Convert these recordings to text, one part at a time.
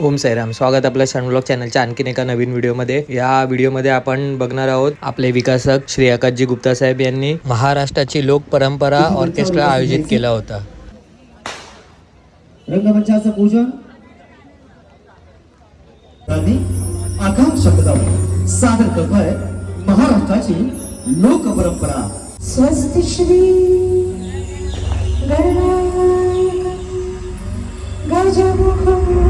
ओम साईराम स्वागत आपल्या सनब्लॉग चॅनलच्या आणखीन एका नवीन व्हिडिओमध्ये. या व्हिडिओमध्ये आपण बघणार आहोत आपले विकासक श्री आकाशजी गुप्ता साहेब यांनी महाराष्ट्राची लोक परंपरा ऑर्केस्ट्रा आयोजित केला होता. रंगमंचाचं पूजन. आणि आकाश शब्दावर सादर करतोय महाराष्ट्राची लोक परंपरा स्वस्ति श्री गणनायक गजमुखं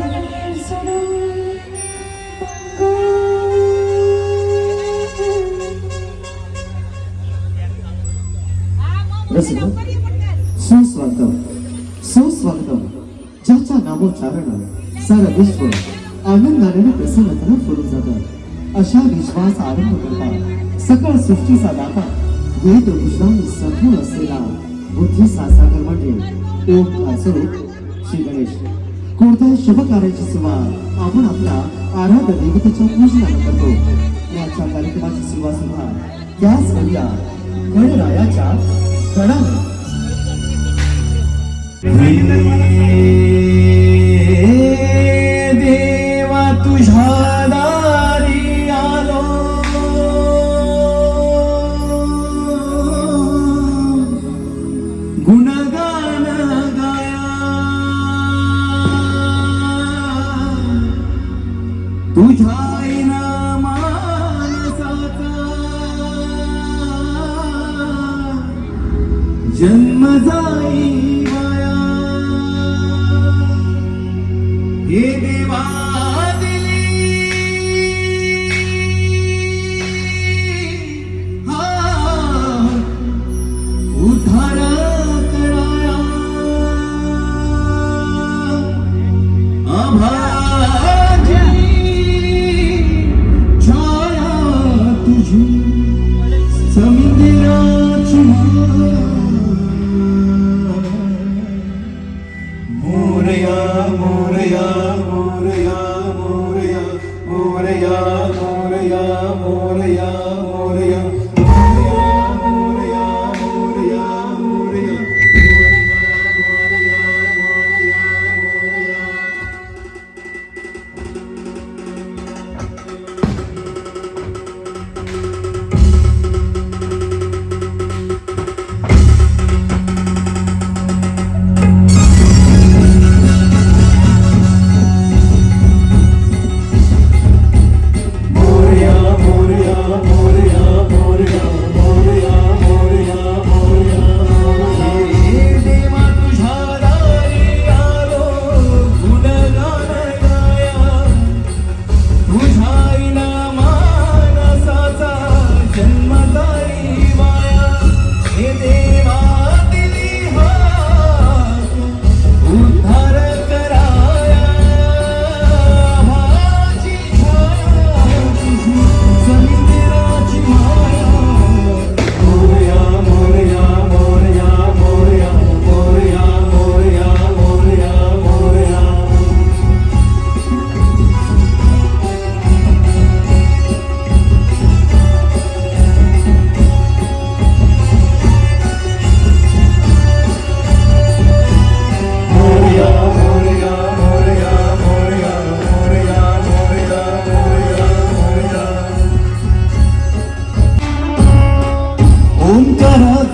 सुस्वागतम सुस्वागतम ज्याच्या नामोच्चारण सारं विश्व आनंदाने आणि प्रसन्नतेने फुलून जातं. अशा विश्वास आरंभ करता सकळ सृष्टीचा दाता वेद विश्रांती संपूर्ण असलेला बुद्धी सासागर म्हणजे ओम स्वरूप श्री गणेश. कोणत्याही शुभ कार्याची सुरुवात आपण आपल्या आराध्य देवतेच्या पूजनाने करतो? याच्या कार्यक्रमाची सुरुवात सुद्धा त्याच करूया गणरायाच्या गणाने देवा तुझ्या जन्म जाई amor.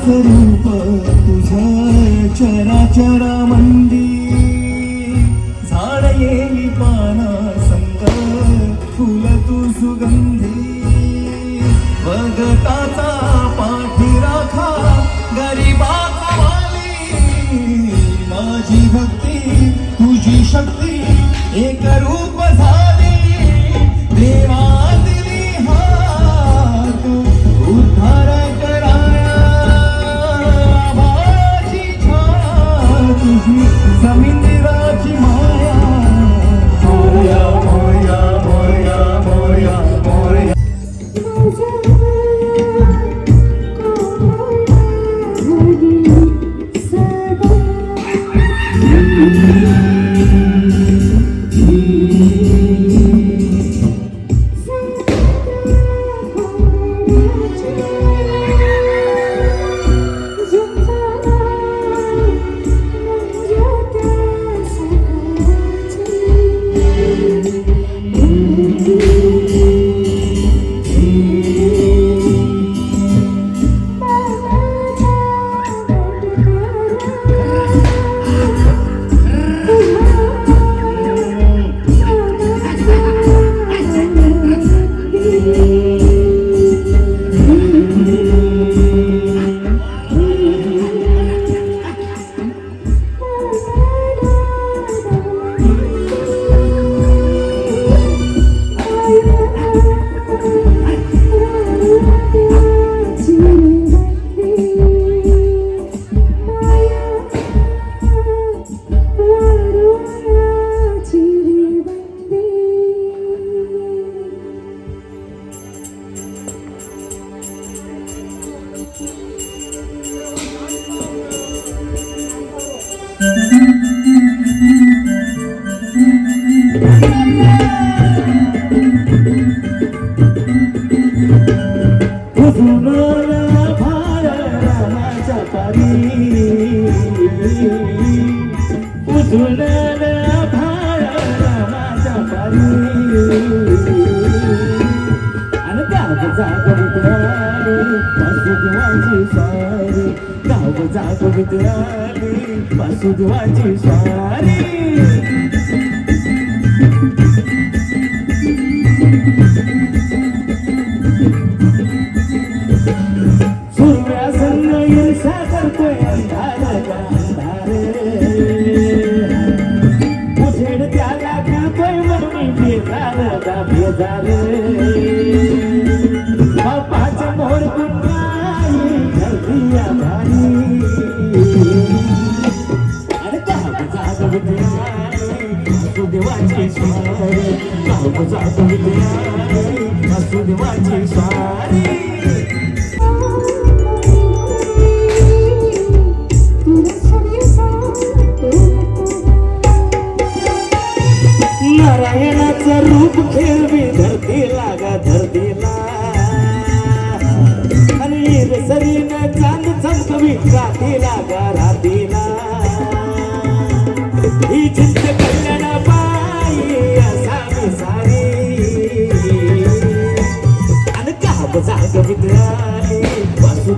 रूप चरा चरा मंदी झाड येली पाना संग फुल तू सुगंधी भगताचा पाठी राखा गरीबा कवाली माझी भक्ती तुझी शक्ती जमीनदाराची माया. वासुदेवाची स्वारी सुरव्या संग ईर्षा करतोय अंधाराच्या अंधारे. उजेड त्याला करतोय म्हणून बेजारचा बेजार. स्वारी गाव जाग विद्यालय वासुदेवाची स्वारी नारायणाचं रूप खेळवी धरतीला गा धरतीला. आणि सरीनं चांद चमकवी रातीला रातीला. ही चित्त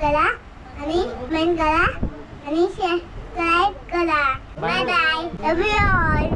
करा आणि कमेंट करा आणि शेअर करा. Bye bye love you all